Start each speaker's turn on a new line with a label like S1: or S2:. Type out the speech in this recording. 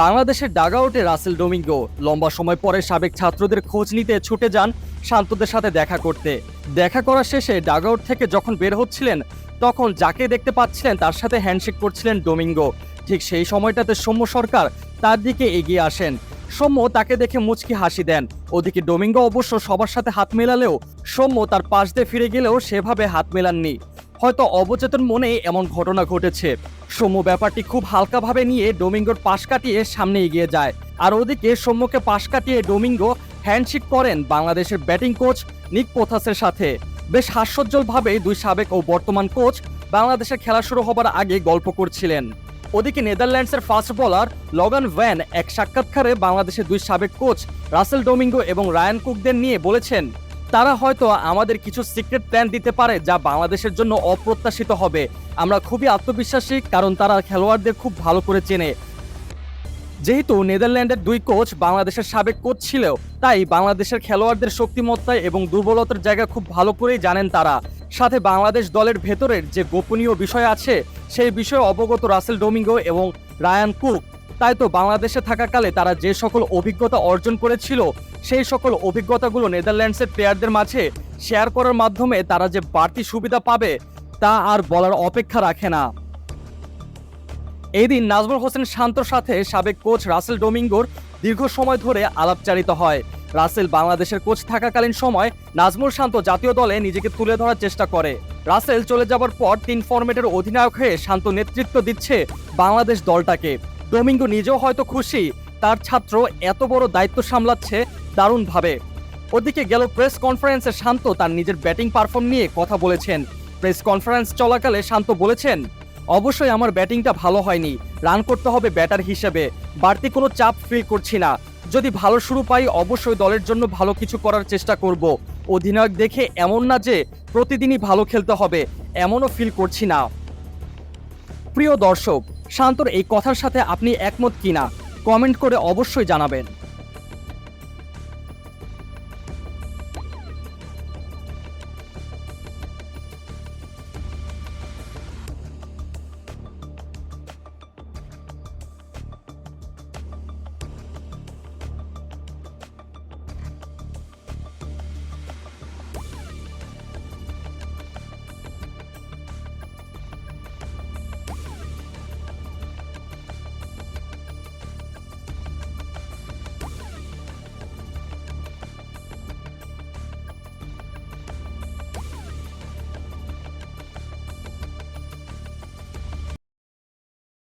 S1: বাংলাদেশের ডাগাউটে Russell Domingo. লম্বা সময় পরে সাবেক ছাত্রদের খোঁজ নিতে ছুটে যান শান্তদের সাথে দেখা করতে। দেখা করা শেষে ডাগাউট থেকে যখন বের হচ্ছিলেন, তখন যাকে দেখতে পাচ্ছিলেন তার সাথে হ্যান্ডশেক করছিলেন ডোমিঙ্গো। ঠিক সেই সময়টাতে সৌম্য সরকার তার দিকে এগিয়ে আসেন। সৌম্য তাকে দেখে মুচকি হাসি দেন। ওদিকে ডোমিঙ্গো অবশ্য সবার সাথে হাত মেলালেও সৌম্য তার পাশ দিয়ে ফিরে গেলেও সেভাবে হাত মেলাননি। হয়তো অবচেতন মনে এমন ঘটনা ঘটেছে। সৌম্য ব্যাপারটি খুব হালকাভাবে নিয়ে ডোমিঙ্গোর পাশ কাটিয়ে সামনে এগিয়ে যায়। আর ওদিকে সৌম্যকে পাশ কাটিয়ে ডোমিঙ্গো হ্যান্ডশেক করেন বাংলাদেশের ব্যাটিং কোচ নিক পোথাসের সাথে। বেশ হাস্যোজ্জ্বলভাবে দুই সাবেক ও বর্তমান কোচ বাংলাদেশের খেলা শুরু হবার আগে গল্প করছিলেন। ওদিকে নেদারল্যান্ডসের ফাস্ট বোলার লগন ভ্যান এক সাক্ষাৎকারে বাংলাদেশের দুই সাবেক কোচ রাসেল ডোমিঙ্গো এবং রায়ান কুকদের নিয়ে বলেছেন তারা হয়তো আমাদের কিছু সিক্রেট প্ল্যান দিতে পারে যা বাংলাদেশের জন্য অপ্রত্যাশিত হবে। আমরা খুবই আত্মবিশ্বাসী কারণ তারা খেলোয়াড়দের খুব ভালো করে চেনে। যেহেতু নেদারল্যান্ডের দুই কোচ বাংলাদেশের সাবেক কোচ ছিল তাই বাংলাদেশের খেলোয়াড়দের শক্তিমত্তায় এবং দুর্বলতার জায়গা খুব ভালো করেই জানেন তারা। সাথে বাংলাদেশ দলের ভেতরের যে গোপনীয় বিষয় আছে, সেই বিষয়ে অবগত রাসেল ডোমিঙ্গো এবং রায়ান কুক। তাই তো বাংলাদেশে থাকাকালে তারা যে সকল অভিজ্ঞতা অর্জন করেছিল, সেই সকল অভিজ্ঞতাগুলো নেদারল্যান্ডসের প্লেয়ারদের মাঝে শেয়ার করার মাধ্যমে তারা যে বাড়তি সুবিধা পাবে, তা আর বলার অপেক্ষা রাখে না। এই দিন নাজমুল হোসেন শান্তর সাথে সাবেক কোচ রাসেল ডোমিঙ্গোর দীর্ঘ সময় ধরে আলাপচারিত হয়। রাসেল বাংলাদেশের কোচ থাকাকালীন সময় নাজমুল শান্ত জাতীয় দলে নিজেকে তুলে ধরার চেষ্টা করে। রাসেল চলে যাবার পর তিন ফরম্যাটের অধিনায়ক হয়ে শান্ত নেতৃত্ব দিচ্ছে বাংলাদেশ দলটাকে। ডোমিঙ্গো নিজেও হয়তো খুশি, তার ছাত্র এত বড় দায়িত্ব সামলাচ্ছে দারুণভাবে। ওদিকে গেল প্রেস কনফারেন্সে শান্ত, তার নিজের ব্যাটিং পারফর্ম নিয়ে কথা বলেছেন। প্রেস কনফারেন্স চলাকালে শান্ত বলেছেন, অবশ্যই আমার ব্যাটিংটা ভালো হয়নি, রান করতে হবে ব্যাটার হিসেবে, বাড়তি কোনো চাপ ফিল করছি না। যদি ভালো শুরু পাই, অবশ্যই দলের জন্য ভালো কিছু করার চেষ্টা করব। অধিনায়ক দেখে এমন না যে প্রতিদিনই ভালো খেলতে হবে, এমনও ফিল করছি না। প্রিয় দর্শক শান্তর এই কথার সাথে আপনি একমত কিনা কমেন্ট করে অবশ্যই জানাবেন।